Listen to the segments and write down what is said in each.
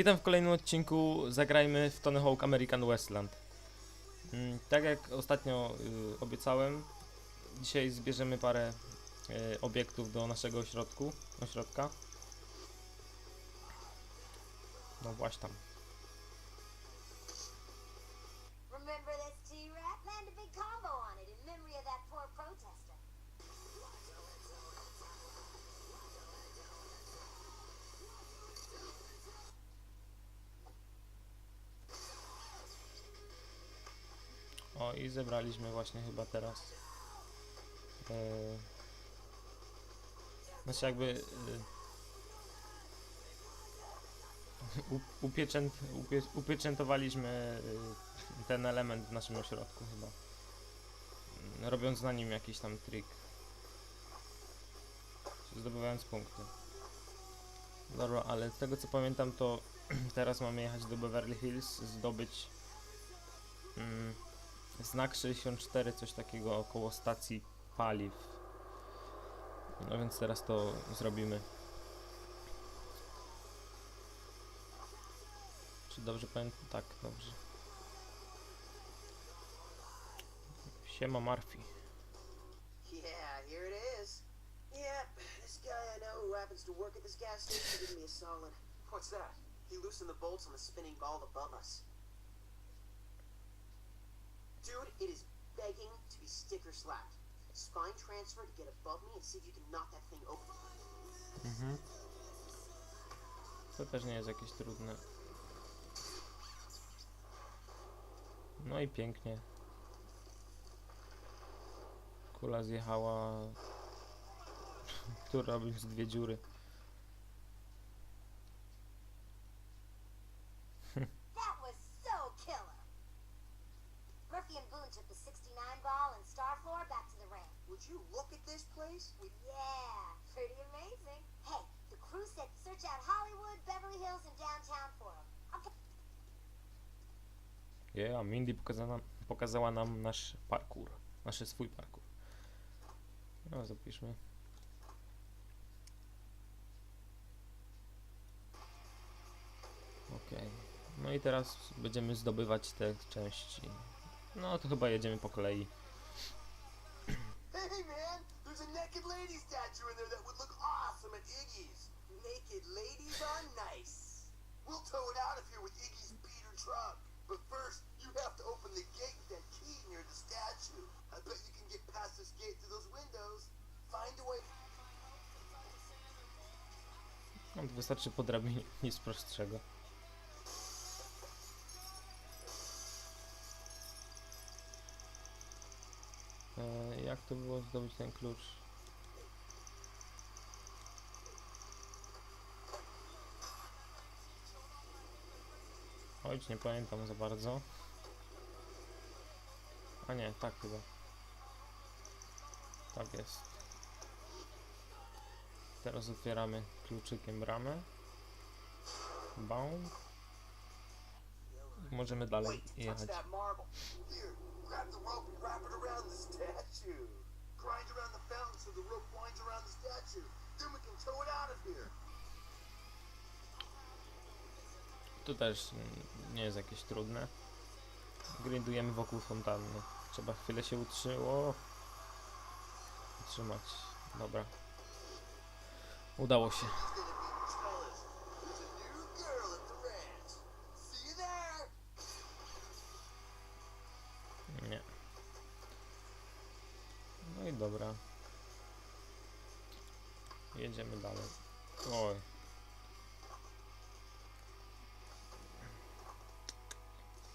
Witam w kolejnym odcinku. Zagrajmy w Tony Hawk American Westland. Mm, Tak jak ostatnio y, obiecałem, dzisiaj zbierzemy parę y, obiektów do naszego ośrodku, ośrodka. No właśnie tam. O i zebraliśmy właśnie chyba teraz. Yy, znaczy jakby yy, upieczęt, upie, upieczętowaliśmy yy, ten element w naszym ośrodku chyba. Yy, Robiąc na nim jakiś tam trik. Zdobywając punkty. Dobra, ale z tego co pamiętam to teraz mamy jechać do Beverly Hills, zdobyć mm, znak 64, coś takiego około stacji paliw. No więc teraz to zrobimy. Czy dobrze pamiętam? Tak, dobrze. Siema Marfi. Yeah, here it is. Yeah, this guy I know who happens to work at this gas station did me a solid. What's that? He loosened the bolts on the spinning ball above us. Dude, it is begging to be sticker slapped. Spine transfer to get above me and see if you can knock that thing open. Mhm. To też nie jest jakieś trudne. No i pięknie. Kula zjechała. Tu robić dwie dziury. That was so killer. Murphy and Boone took the 69 ball and Star Floor back to the ramp. Would you look at this place? Yeah, pretty amazing. Hey, the crew said search out Hollywood, Beverly Hills, and downtown for them. I'm Je, a Mindy pokazała, pokazała nam nasz parkour. Nasz swój parkour. No, zapiszmy. Okej. No i teraz będziemy zdobywać te części. No to chyba jedziemy po kolei. Hey man, there's a naked lady statue in there that would look awesome at Iggy's. Naked ladies are nice. We'll tow it out of here with Iggy's beater truck. Wystarczy po drabinie, nic prostszego. E, jak to było zdobyć ten klucz? Oj, nie pamiętam za bardzo. A nie, tak chyba. Tak jest. Teraz otwieramy kluczykiem bramę. Baum. Możemy dalej jechać. Tu też nie jest jakieś trudne. Grindujemy wokół fontanny. Trzeba chwilę się utrzyło. Utrzymać. Dobra. Udało się. Nie. No i dobra. Jedziemy dalej. Oj.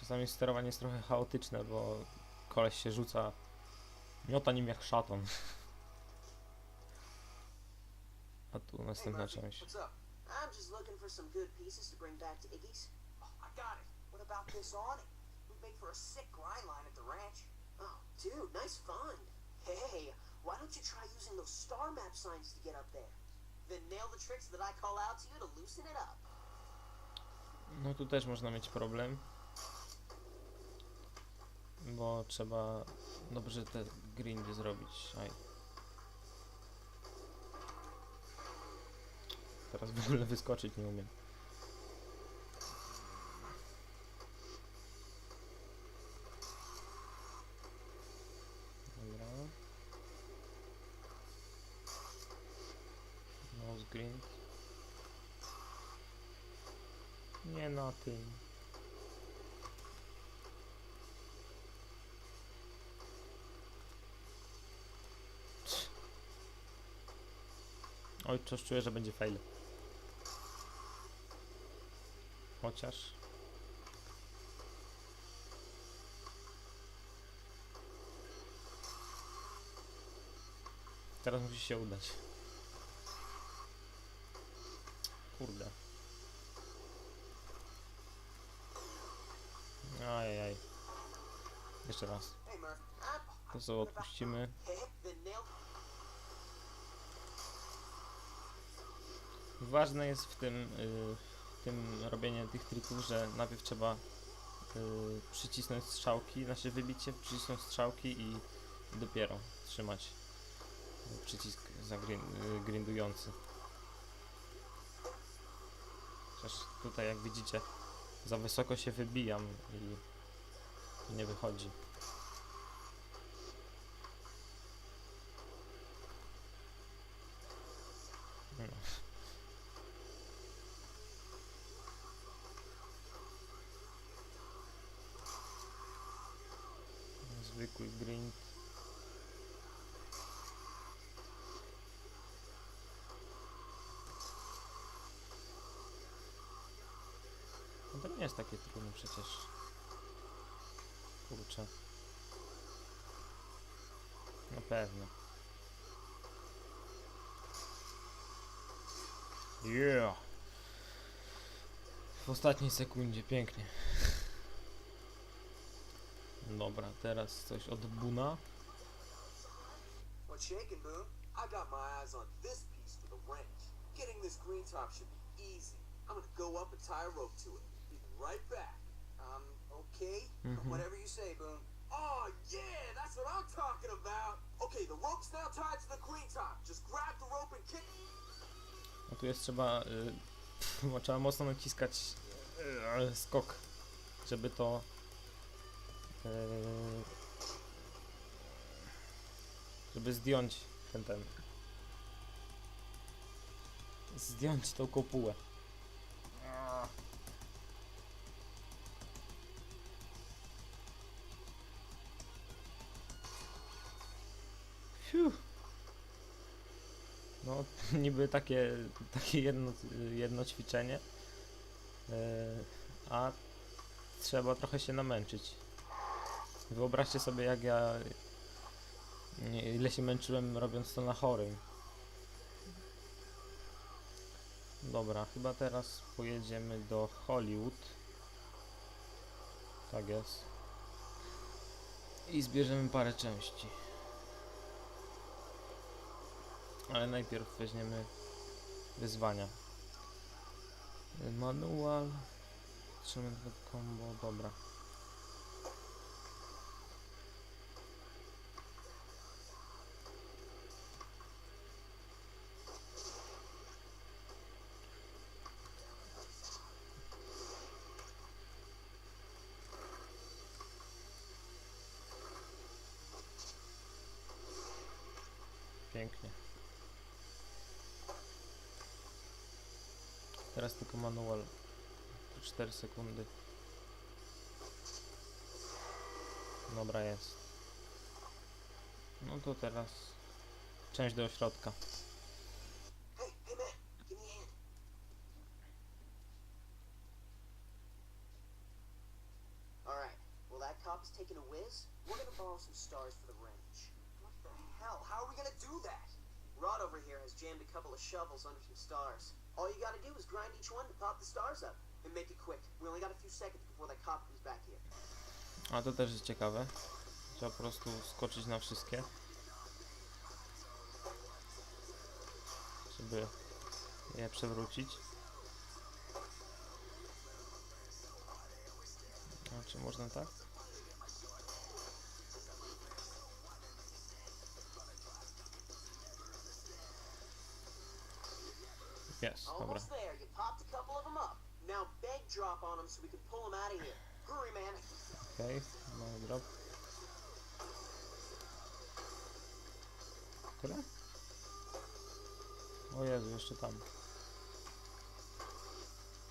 Czasami sterowanie jest trochę chaotyczne, bo koleś się rzuca, miota nim jak szaton. A tu Hey, następna Murphy, część. what's up? I'm just looking for some good pieces to bring back to Iggy's. Oh, I got it. What about this awning? Make for a sick grind line at the ranch. Oh, dude, nice find. Hey, why don't you try using those star map signs to get up there? Then nail the tricks that I call out to you to loosen it up. No tu też można mieć problem. Bo trzeba dobrze te grindy zrobić. Aj. Teraz w ogóle wyskoczyć nie umiem. Dobra. Nose green. Nie na tym. Oj, coś czuję, że będzie fail. Chociaż... Teraz musi się udać. Kurde. Ajajaj. Jeszcze raz. To co odpuścimy. Hey, the nail. Ważne jest w tym, y, w tym robienie tych trików, że najpierw trzeba y, przycisnąć strzałki, znaczy wybić się, przycisnąć strzałki i dopiero trzymać przycisk grindujący. Chociaż tutaj jak widzicie za wysoko się wybijam i nie wychodzi. No. Zwykły grind. No to nie jest takie trudne przecież. Kurczę. Na pewno. Yeah! W ostatniej sekundzie, pięknie. Dobra, teraz coś od Buna. What's shaking, Boone? I got my eyes on this piece for the wrench. Getting this green top should be easy. I'm gonna go up and tie a rope to it. Be right back. Um, okay? Mhm. Whatever you say, Boone. Oh, yeah, that's what I'm talking about. Okay, the rope's now tied to the green top. Just grab the rope and kick. No tu jest trzeba, y, trzeba mocno naciskać y, skok, żeby to żeby zdjąć ten ten zdjąć tą kopułę. No, niby takie, takie jedno, jedno ćwiczenie, yy, a trzeba trochę się namęczyć. Wyobraźcie sobie, jak ja ile się męczyłem robiąc to na chorym. Dobra, chyba teraz pojedziemy do Hollywood. Tak jest. I zbierzemy parę części. Ale najpierw weźmiemy wyzwania. Manual. Trzymamy combo, dobra. Pięknie. Teraz tylko manual. 4 sekundy. Dobra jest. No to teraz część do ośrodka. Taking a whiz. We're gonna borrow some stars for the wrench. Hell? How are we gonna do that? Rod over here has jammed a couple of shovels under some stars. All you gotta do is grind each one to pop the stars up. And make it quick. We only got a few seconds before that cop comes back here. A to też jest ciekawe. Trzeba po prostu skoczyć na wszystkie. Żeby je przewrócić. A czy można tak? Jest, dobra. Almost there. You popped a couple of them up. Now beg drop on them so we can pull them out of here. Hurry, man. Okej, mamy drop. Tyle? O Jezu, jeszcze tam.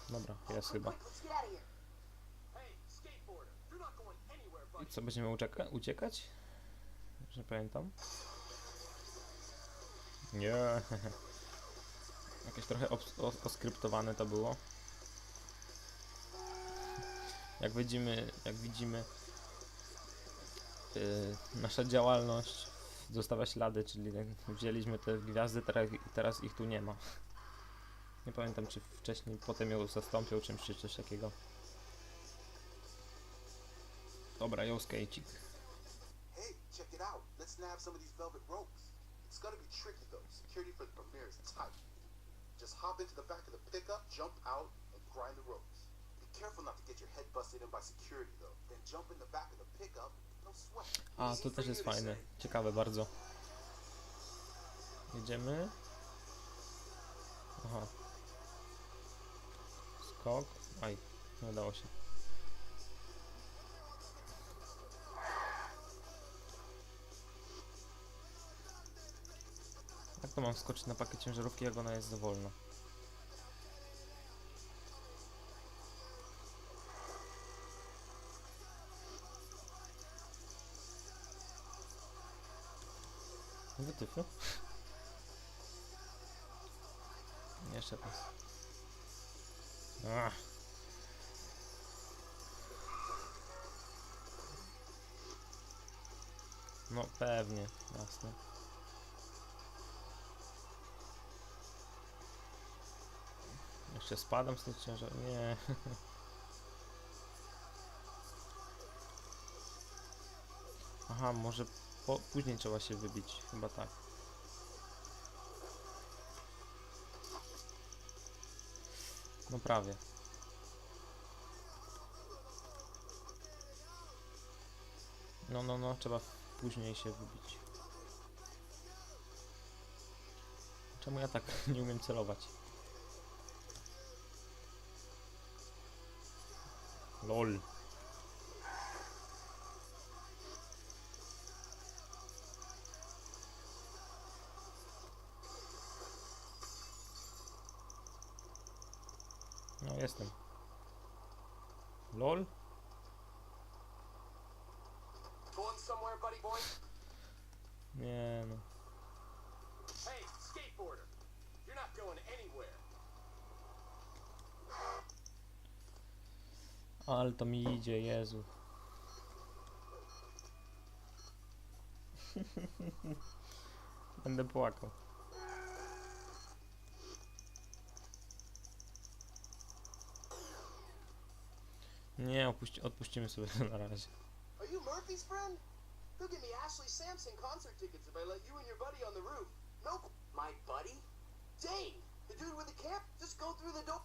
Dobra, jest chyba. I co, będziemy ucieka uciekać? Że pamiętam. Nie. Jakieś trochę oskryptowane to było. Jak widzimy, jak widzimy yy, nasza działalność zostawia ślady, czyli wzięliśmy te gwiazdy, teraz, teraz ich tu nie ma. Nie pamiętam, czy wcześniej potem ją zastąpią czymś, czy coś takiego. Dobra, ją skejcik. Hey, check it out. Let's nab some of these velvet ropes. It's gonna be tricky though. Security for the premiere is tight. Just hop into the back of the pickup, jump out, and grind the ropes. Be careful not to get your head busted in by security though. Then jump in the back of the pickup, no sweat. A, to też jest fajne. Ciekawe bardzo. Jedziemy. Aha. Skok. Aj, nie udało się. To mam wskoczyć na pakiet ciężarówki, jak ona jest za wolna? Wytyfy? Jeszcze raz. Ach. No pewnie, jasne. Jeszcze spadam z tych ciężar... Nie. Aha, może po, później trzeba się wybić, chyba tak. No prawie. No, no, no, trzeba później się wybić. Czemu ja tak nie umiem celować? LOL. No jestem. LOL? Nie no. Ale to mi idzie, Jezu. Będę płakał. Nie, opuści odpuścimy sobie to na razie. Are you Murphy's friend? He'll give me Ashley Sampson concert tickets if I let you and your buddy on the roof. No, my buddy? Dane, the dude with the camp. Just go through the door.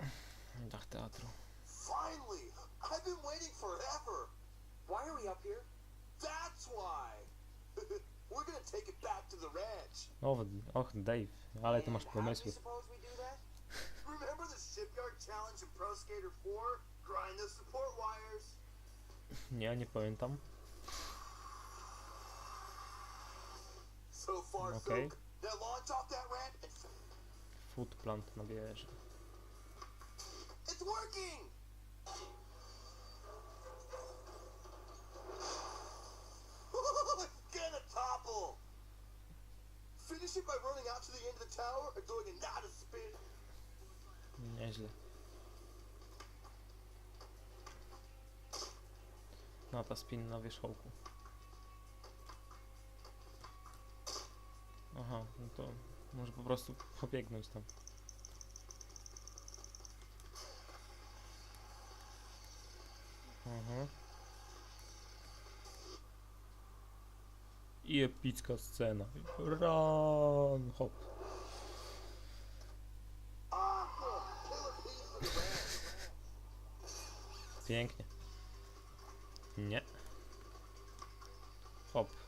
Dach teatru. Finally! I've been waiting forever. Why are we up here? That's why. We're gonna take it back to the ranch. Och, och Dave, ale ty masz pomysły. suppose we do that? Remember the shipyard challenge in Pro Skater 4? Grind the support wires. Nie, nie pamiętam. So far, Okay. so good. Now launch off that ramp and Food plant na wieży. it's working. Gonna topple. Finish it by running out to the end of the tower and doing a not a spin. Nieźle. No ta spin na wierzchołku. Aha, no to może po prostu pobiegnąć tam. Aha. I epicka scena. Run! Hop. Pięknie. Nie. Hop.